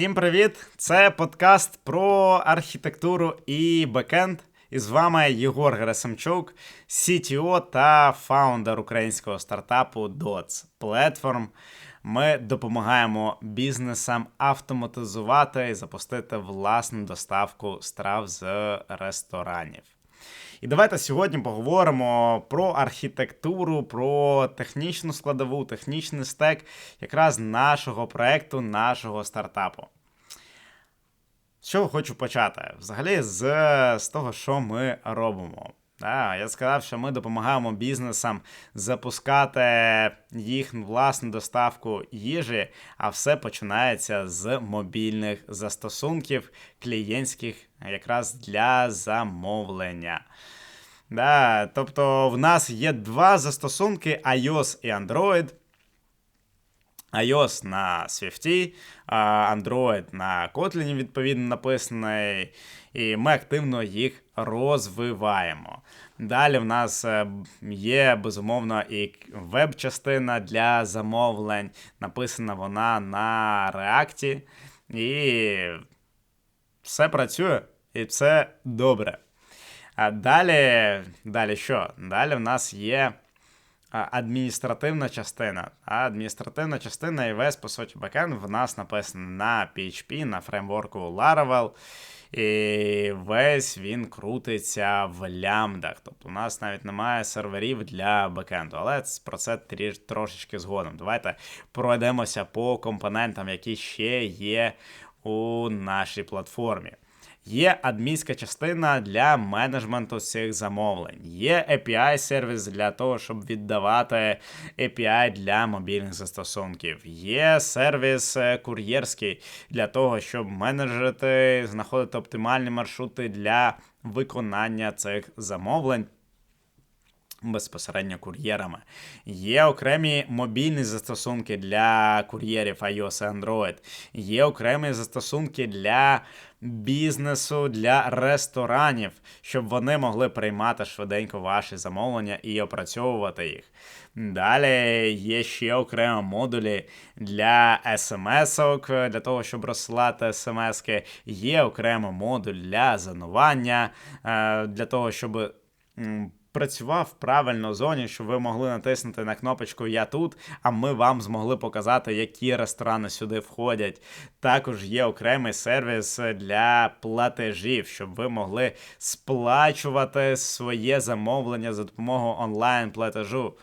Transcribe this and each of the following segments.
Всім привіт! Це подкаст про архітектуру і бекенд. І з вами Єгор Герасимчук, CTO та фаундер українського стартапу DOTS Platform. Ми допомагаємо бізнесам автоматизувати і запустити власну доставку страв з ресторанів. І давайте сьогодні поговоримо про архітектуру, про технічну складову, технічний стек якраз нашого проекту, нашого стартапу. З чого хочу почати? Взагалі, з, з того, що ми робимо. Да, я сказав, що ми допомагаємо бізнесам запускати їх власну доставку їжі, а все починається з мобільних застосунків клієнтських якраз для замовлення. Да, Тобто в нас є два застосунки iOS і Android iOS на Swift, Android на Kotlin, відповідно, написаний, і ми активно їх розвиваємо. Далі в нас е, є, безумовно, і веб-частина для замовлень. Написана вона на React. І все працює, і це добре. А далі, далі що? Далі в нас є адміністративна частина. А адміністративна частина і весь, по суті, бекен в нас написано на PHP, на фреймворку Laravel. І весь він крутиться в лямдах. Тобто у нас навіть немає серверів для бекенду. Але про це трошечки згодом. Давайте пройдемося по компонентам, які ще є у нашій платформі. Є адмінська частина для менеджменту цих замовлень. Є API-сервіс для того, щоб віддавати API для мобільних застосунків. Є сервіс е, кур'єрський для того, щоб менеджерити, знаходити оптимальні маршрути для виконання цих замовлень безпосередньо кур'єрами. Є окремі мобільні застосунки для кур'єрів iOS і Android. Є окремі застосунки для бізнесу, для ресторанів, щоб вони могли приймати швиденько ваші замовлення і опрацьовувати їх. Далі є ще окремі модулі для смс-ок, для того, щоб розсилати смс-ки. Є окремий модуль для занування, е, для того, щоб працював правильно в зоні, щоб ви могли натиснути на кнопочку Я тут, а ми вам змогли показати, які ресторани сюди входять. Також є окремий сервіс для платежів, щоб ви могли сплачувати своє замовлення за допомогою онлайн-платежу.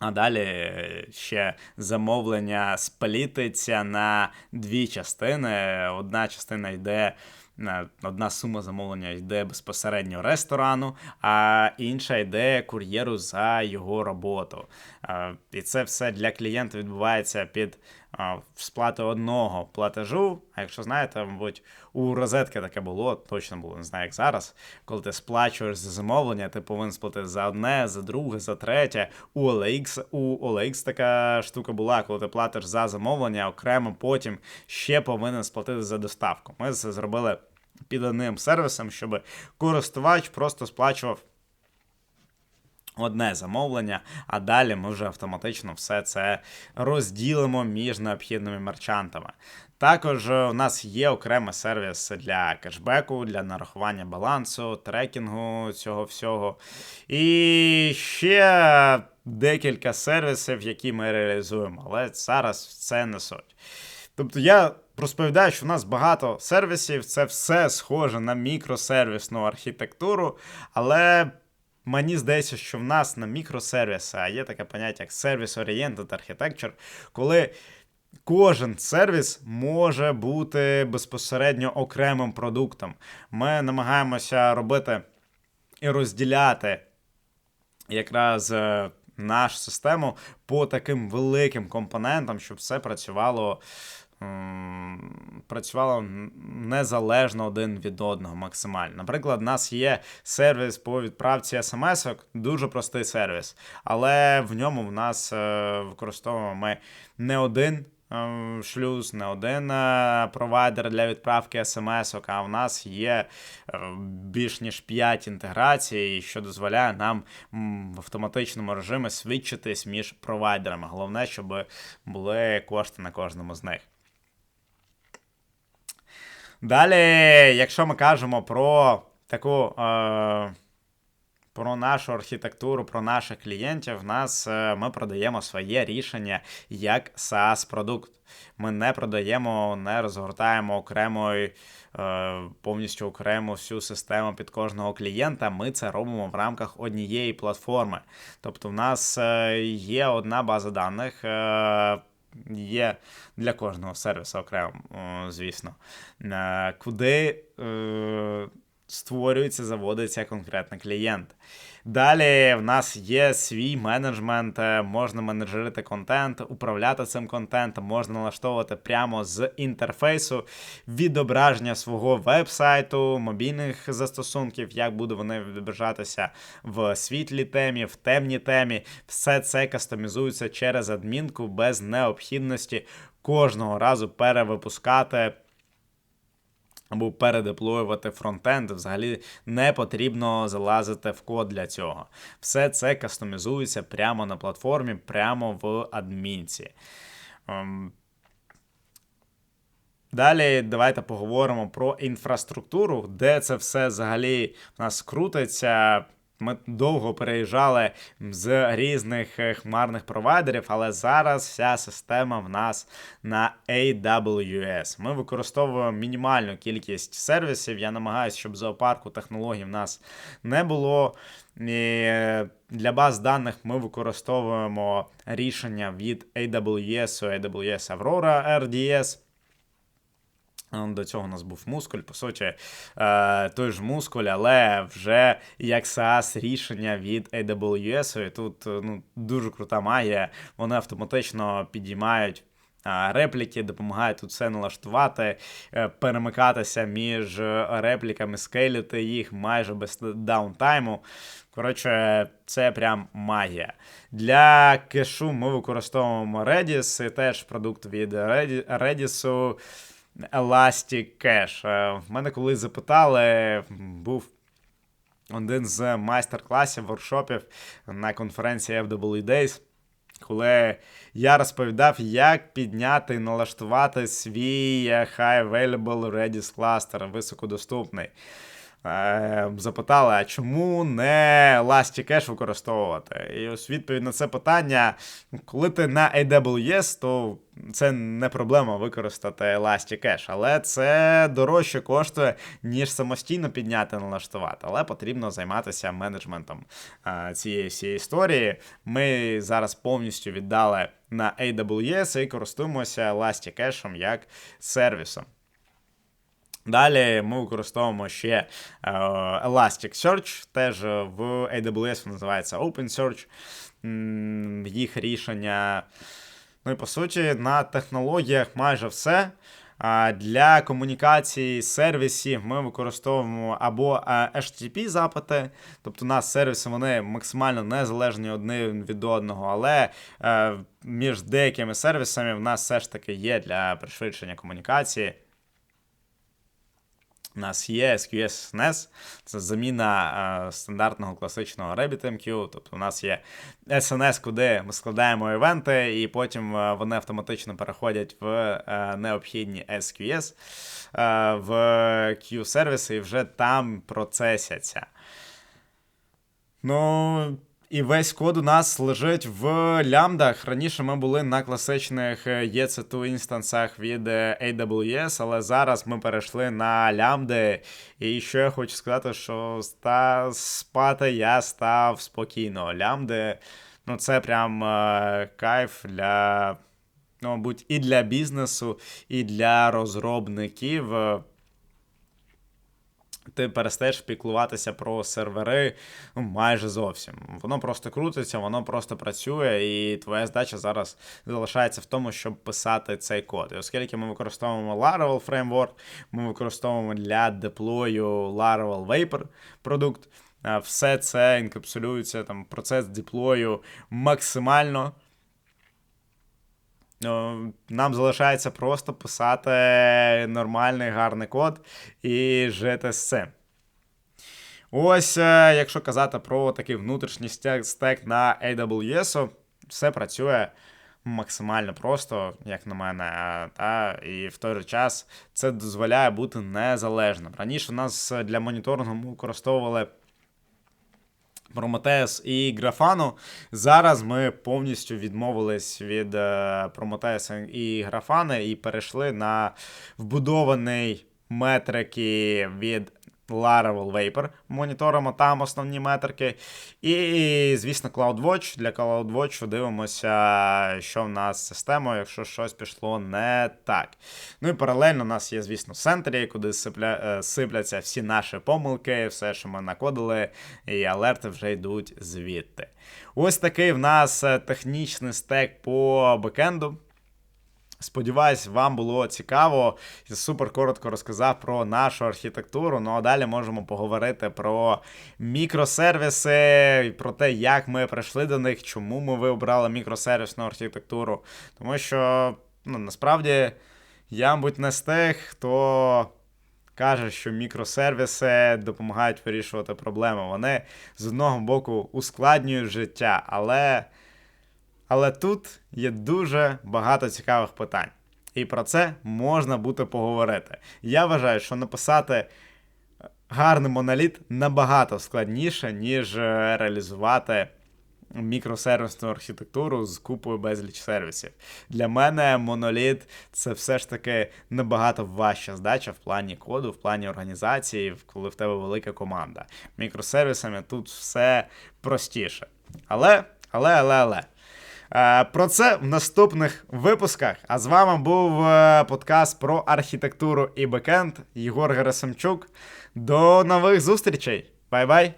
А далі ще замовлення сплітиться на дві частини. Одна частина йде Одна сума замовлення йде безпосередньо ресторану, а інша йде кур'єру за його роботу. І це все для клієнта відбувається під сплати одного платежу. А якщо знаєте, мабуть, у розетки таке було, точно було, не знаю, як зараз. Коли ти сплачуєш за замовлення, ти повинен сплатити за одне, за друге, за третє. У OLX, у OLX така штука була, коли ти платиш за замовлення, окремо потім ще повинен сплатити за доставку. Ми це зробили під одним сервісом, щоб користувач просто сплачував. Одне замовлення, а далі ми вже автоматично все це розділимо між необхідними мерчантами. Також у нас є окремий сервіс для кешбеку, для нарахування балансу, трекінгу цього всього. І ще декілька сервісів, які ми реалізуємо, але зараз це не суть. Тобто я розповідаю, що в нас багато сервісів, це все схоже на мікросервісну архітектуру, але. Мені здається, що в нас на мікросервіси, а є таке поняття як Service-Oriented Architecture, коли кожен сервіс може бути безпосередньо окремим продуктом. Ми намагаємося робити і розділяти якраз е, нашу систему по таким великим компонентам, щоб все працювало працювало незалежно один від одного максимально. Наприклад, у нас є сервіс по відправці смс, дуже простий сервіс, але в ньому в нас е, використовуємо ми не один. Е, шлюз, не один е, провайдер для відправки смс, а в нас є більш ніж 5 інтеграцій, що дозволяє нам в автоматичному режимі свідчитись між провайдерами. Головне, щоб були кошти на кожному з них. Далі, якщо ми кажемо про таку. Е, про нашу архітектуру, про наших клієнтів, нас е, ми продаємо своє рішення як SaaS продукт. Ми не продаємо, не розгортаємо окремою, е, повністю окрему всю систему під кожного клієнта. Ми це робимо в рамках однієї платформи. Тобто, в нас е, є одна база даних. Є для кожного сервісу окремо, звісно, куди створюється, заводиться конкретний клієнт. Далі в нас є свій менеджмент, е, можна менеджерити контент, управляти цим контентом, можна налаштовувати прямо з інтерфейсу відображення свого веб-сайту, мобільних застосунків, як будуть вони відображатися в світлій темі, в темній темі. Все це кастомізується через адмінку без необхідності кожного разу перевипускати або передеплоювати фронтенд, взагалі не потрібно залазити в код для цього. Все це кастомізується прямо на платформі, прямо в адмінці. Ем, далі давайте поговоримо про інфраструктуру, де це все взагалі в нас крутиться. Ми довго переїжджали з різних е, хмарних провайдерів, але зараз вся система в нас на AWS. Ми використовуємо мінімальну кількість сервісів. Я намагаюся, щоб зоопарку технологій в нас не було. І Для баз даних ми використовуємо рішення від AWS, AWS Aurora RDS. До цього у нас був мускуль, по суті, е, той ж мускуль, але вже як SaaS рішення від AWS. І тут ну, дуже крута магія. Вони автоматично підіймають. Репліки допомагають тут все налаштувати, е, перемикатися між репліками, скейлити їх майже без даунтайму. Коротше, це прям магія. Для кешу ми використовуємо Redis, і теж продукт від Redis. Elastic Cache. Е, в мене колись запитали, був один з майстер-класів, воркшопів на конференції FW Days, коли я розповідав, як підняти і налаштувати свій High Available Redis Cluster, високодоступний. Е, запитали, а чому не Elastic використовувати? І ось відповідь на це питання: коли ти на AWS, то це не проблема використати Elastic але це дорожче коштує, ніж самостійно підняти налаштувати. Але потрібно займатися менеджментом е, цієї всієї історії. Ми зараз повністю віддали на AWS і користуємося Elastic як сервісом. Далі ми використовуємо ще е, Elasticsearch, теж в AWS називається OpenSearch. Їх рішення. Ну і по суті, на технологіях майже все. Для комунікації сервісів ми використовуємо або http запити, тобто у нас сервіси вони максимально незалежні один від одного, але е, між деякими сервісами в нас все ж таки є для пришвидшення комунікації. У нас є SQS NES, це заміна е, стандартного класичного RabbitMQ. Тобто у нас є SNS, куди ми складаємо івенти, і потім е, вони автоматично переходять в е, необхідні SQS в Q-сервіси і вже там процесяться. Ну, і весь код у нас лежить в лямдах. Раніше ми були на класичних EC2 інстансах від е, AWS, але зараз ми перейшли на лямди. І що я хочу сказати, що ста... спати я став спокійно. Лямди, ну це прям е, кайф для, ну, мабуть, і для бізнесу, і для розробників ти перестаєш піклуватися про сервери ну, майже зовсім. Воно просто крутиться, воно просто працює, і твоя задача зараз залишається в тому, щоб писати цей код. І оскільки ми використовуємо Laravel Framework, ми використовуємо для деплою Laravel Vapor продукт. Все це інкапсулюється, там процес деплою максимально. Ну, нам залишається просто писати нормальний гарний код і жити з цим. Ось, е, якщо казати про такий внутрішній стек на AWS, все працює максимально просто, як на мене. Та, і в той же час це дозволяє бути незалежним. Раніше у нас для моніторингу використовували. Prometheus і Графану. Зараз ми повністю відмовились від Прометеуса і Графана і перейшли на вбудований метрики від Laravel Vapor. Моніторимо там основні метрики. І, звісно, CloudWatch. Для CloudWatch дивимося, що в нас з системою, якщо щось пішло не так. Ну і паралельно у нас є, звісно, Sentry, куди сипля... е, сипляться всі наші помилки, все, що ми накодили, і алерти вже йдуть звідти. Ось такий в нас е, технічний стек по бекенду. Сподіваюсь, вам було цікаво. Я супер коротко розказав про нашу архітектуру. Ну а далі можемо поговорити про мікросервіси, і про те, як ми прийшли до них, чому ми вибрали мікросервісну архітектуру. Тому що, ну, насправді, я, мабуть, не з тих, хто. Каже, що мікросервіси допомагають вирішувати проблеми. Вони з одного боку ускладнюють життя, але але тут є дуже багато цікавих питань. І про це можна буде поговорити. Я вважаю, що написати гарний моноліт набагато складніше, ніж е, реалізувати мікросервісну архітектуру з купою безліч сервісів. Для мене моноліт це все ж таки набагато важча здача в плані коду, в плані організації, коли в тебе велика команда. Мікросервісами тут все простіше. Але, але, але, але. Е, Про це в наступних випусках. А з вами був е, подкаст про архітектуру і бекенд Єгор Герасимчук. До нових зустрічей. Бай-бай!